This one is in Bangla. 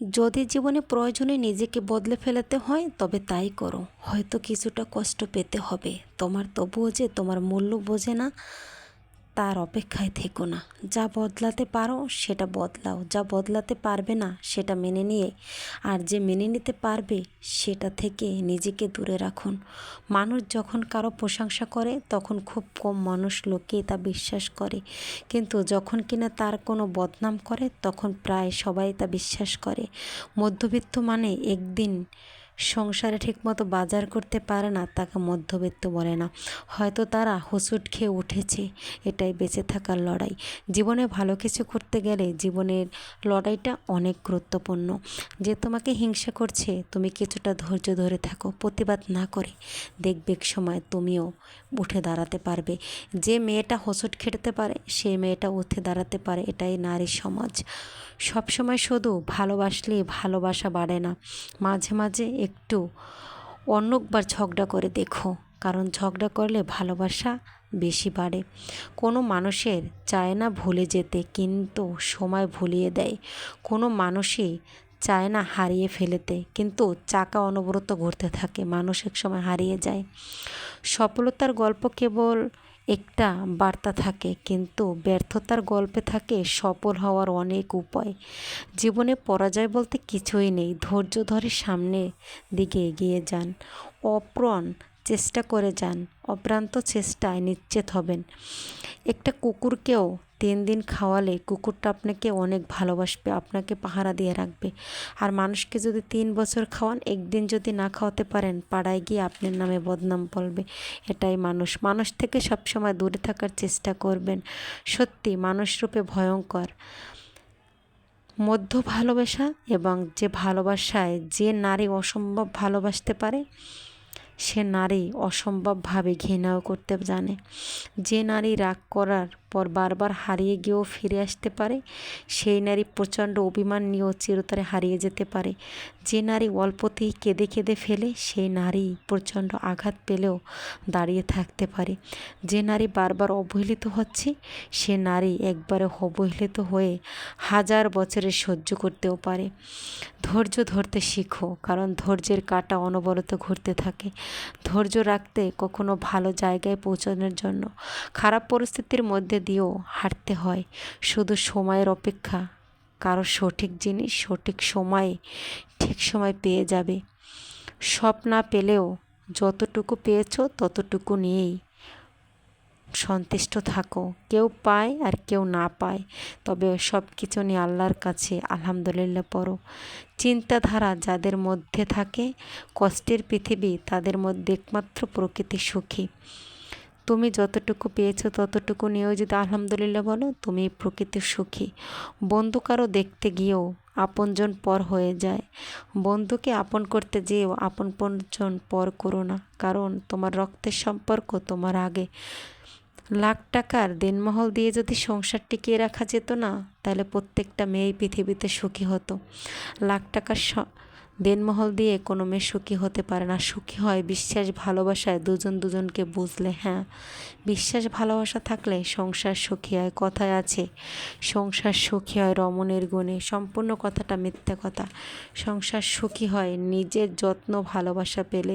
যদি জীবনে প্রয়োজনে নিজেকে বদলে ফেলাতে হয়, তবে তাই করো। হয়তো কিছুটা কষ্ট পেতে হবে। তোমার তবুও যে তোমার মূল্য বোঝে না তার অপেক্ষায় থেকো না। যা বদলাতে পারো সেটা বদলাও। যা বদলাতে পারবে না সেটা মেনে নিয়ে। আর যে মেনে নিতে পারবে সেটা থেকে নিজেকে দূরে রাখুন। মানুষ যখন কারও প্রশংসা করে, তখন খুব কম মানুষ লোকে তা বিশ্বাস করে। কিন্তু যখন কিনা তার কোনো বদনাম করে, তখন প্রায় সবাই তা বিশ্বাস করে। মধ্যবিত্ত মানে একদিন সংসারে ঠিকমতো বাজার করতে পারে না, তাকে মধ্যবিত্ত বলে না। হয়তো তারা হোঁচট খেয়ে উঠেছে, এটাই বেঁচে থাকার লড়াই। জীবনে ভালো কিছু করতে গেলে জীবনের লড়াইটা অনেক গুরুত্বপূর্ণ। যে তোমাকে হিংসা করছে, তুমি কিছুটা ধৈর্য ধরে থাকো, প্রতিবাদ না করে দেখবে সময় তুমিও উঠে দাঁড়াতে পারবে। যে মেয়েটা হোঁচট খেতে পারে, সে মেয়েটা উঠে দাঁড়াতে পারে, এটাই নারী সমাজ। সবসময় শুধু ভালোবাসলে ভালোবাসা বাড়ে না। মাঝে মাঝে একটু অন্যবার ঝগড়া করে দেখো, কারণ ঝগড়া করলে ভালোবাসা বেশি বাড়ে। কোনো মানুষের চায় না ভুলে যেতে, কিন্তু সময় ভুলিয়ে দেয়। কোনো মানুষই চায় না হারিয়ে ফেলেতে, কিন্তু চাকা অনবরত ঘুরতে থাকে, মানুষ এক সময় হারিয়ে যায়। সফলতার গল্প কেবল একটা বার্তা থাকে, কিন্তু ব্যর্থতার গল্পে থাকে সফল হওয়ার অনেক উপায়। জীবনে পরাজয় বলতে কিছুই নেই, ধৈর্য ধরে সামনে দিকে এগিয়ে যান। অপ্রণ চেষ্টা করে যান অপ্রান্ত চেষ্টায় নিশ্চিত হবেন। একটা কুকুরকেও তিন দিন খাওয়ালে কুকুরটা আপনাকে অনেক ভালোবাসবে, আপনাকে পাহারা দিয়ে রাখবে। আর মানুষকে যদি তিন বছর খাওয়ান, একদিন যদি না খাওয়াতে পারেন, পাড়ায় গিয়ে আপনার নামে বদনাম বলবে। এটাই মানুষ। মানুষ থেকে সবসময় দূরে থাকার চেষ্টা করবেন। সত্যি, মানুষ রূপে ভয়ঙ্কর। মধ্য ভালোবাসা এবং যে ভালোবাসায় যে নারী অসম্ভব ভালোবাসতে পারে সে নারী অসম্ভবভাবে ঘৃণাও করতে জানে। যে নারী রাগ করার পর বারবার হারিয়ে গিয়েও ফিরে আসতে পারে, সেই নারী প্রচণ্ড অভিমান নিয়েও চিরতরে হারিয়ে যেতে পারে। যে নারী অল্পতেই কেঁদে কেঁদে ফেলে, সেই নারী প্রচণ্ড আঘাত পেলেও দাঁড়িয়ে থাকতে পারে। যে নারী বারবার অবহেলিত হচ্ছে, সে নারী একবারে অবহেলিত হয়ে হাজার বছরের সহ্য করতেও পারে। ধৈর্য ধরতে শিখো, কারণ ধৈর্যের কাটা অনবরত ঘুরতে থাকে। ধৈর্য রাখতে কখনো ভালো জায়গায় পৌঁছানোর জন্য খারাপ পরিস্থিতির মধ্যে দিয়েও হাঁটতে হয়। শুধু সময়ের অপেক্ষা। কারও সঠিক জিনিস সঠিক সময়ে ঠিক সময় পেয়ে যাবে। সব না পেলেও যতটুকু পেয়েছ ততটুকু নিয়েই সন্তুষ্ট থাকো। কেউ পায় আর কেউ না পায়। তবে সব কিছু নিয়ে আল্লাহর কাছে আলহামদুলিল্লাহ পড়ো। চিন্তাধারা যাদের মধ্যে থাকে, কষ্টের পৃথিবী তাদের মধ্যে একমাত্র প্রকৃতি সুখী। তুমি যতটুকু পেয়েছ ততটুকু নিয়েও যদি আলহামদুলিল্লাহ বলো, তুমি প্রকৃতির সুখী। বন্ধু কারও দেখতে গিয়েও আপনজন পর হয়ে যায়। বন্ধুকে আপন করতে যেও আপন জন পর করো না। কারণ তোমার রক্তের সম্পর্ক তোমার আগে। লাখ টাকার দেনমহল দিয়ে যদি সংসার টিকিয়ে রাখা যেত না, তাহলে প্রত্যেকটা মেয়েই পৃথিবীতে সুখী হতো। লাখ টাকার দেনমহল দিয়ে কোনো মেয়ে সুখী হতে পারে না। সুখী হয় বিশ্বাস, ভালোবাসায় দুজন দুজনকে বুঝলে হ্যাঁ। বিশ্বাস, ভালোবাসা থাকলে সংসার সুখী হয়, কথায় আছে। সংসার সুখী হয় রমণের গুণে। সম্পূর্ণ কথাটা মিথ্যা কথা। সংসার সুখী হয় নিজের যত্ন, ভালোবাসা পেলে।